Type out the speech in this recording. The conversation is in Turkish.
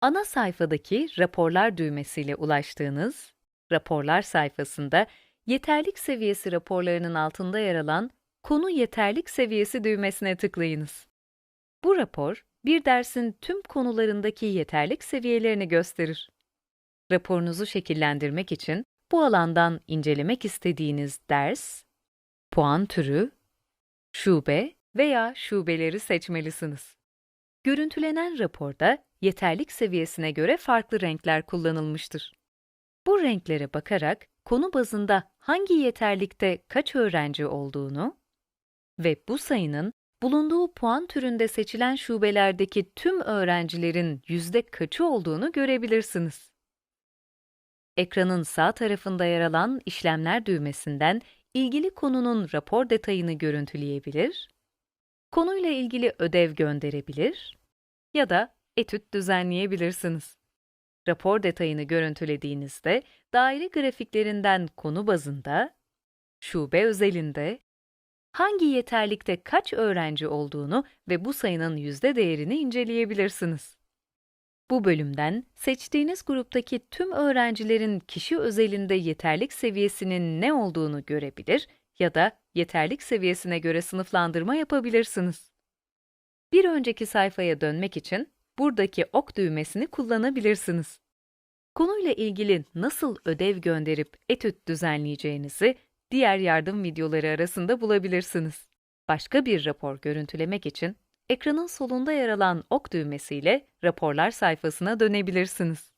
Ana sayfadaki raporlar düğmesiyle ulaştığınız raporlar sayfasında yeterlik seviyesi raporlarının altında yer alan konu yeterlik seviyesi düğmesine tıklayınız. Bu rapor bir dersin tüm konularındaki yeterlik seviyelerini gösterir. Raporunuzu şekillendirmek için bu alandan incelemek istediğiniz ders, puan türü, şube veya şubeleri seçmelisiniz. Görüntülenen raporda yeterlik seviyesine göre farklı renkler kullanılmıştır. Bu renklere bakarak konu bazında hangi yeterlikte kaç öğrenci olduğunu ve bu sayının bulunduğu puan türünde seçilen şubelerdeki tüm öğrencilerin yüzde kaçı olduğunu görebilirsiniz. Ekranın sağ tarafında yer alan işlemler düğmesinden ilgili konunun rapor detayını görüntüleyebilir, konuyla ilgili ödev gönderebilir ya da etüt düzenleyebilirsiniz. Rapor detayını görüntülediğinizde daire grafiklerinden konu bazında, şube özelinde, hangi yeterlikte kaç öğrenci olduğunu ve bu sayının yüzde değerini inceleyebilirsiniz. Bu bölümden seçtiğiniz gruptaki tüm öğrencilerin kişi özelinde yeterlik seviyesinin ne olduğunu görebilir ya da yeterlik seviyesine göre sınıflandırma yapabilirsiniz. Bir önceki sayfaya dönmek için buradaki ok düğmesini kullanabilirsiniz. Konuyla ilgili nasıl ödev gönderip etüt düzenleyeceğinizi diğer yardım videoları arasında bulabilirsiniz. Başka bir rapor görüntülemek için ekranın solunda yer alan ok düğmesiyle raporlar sayfasına dönebilirsiniz.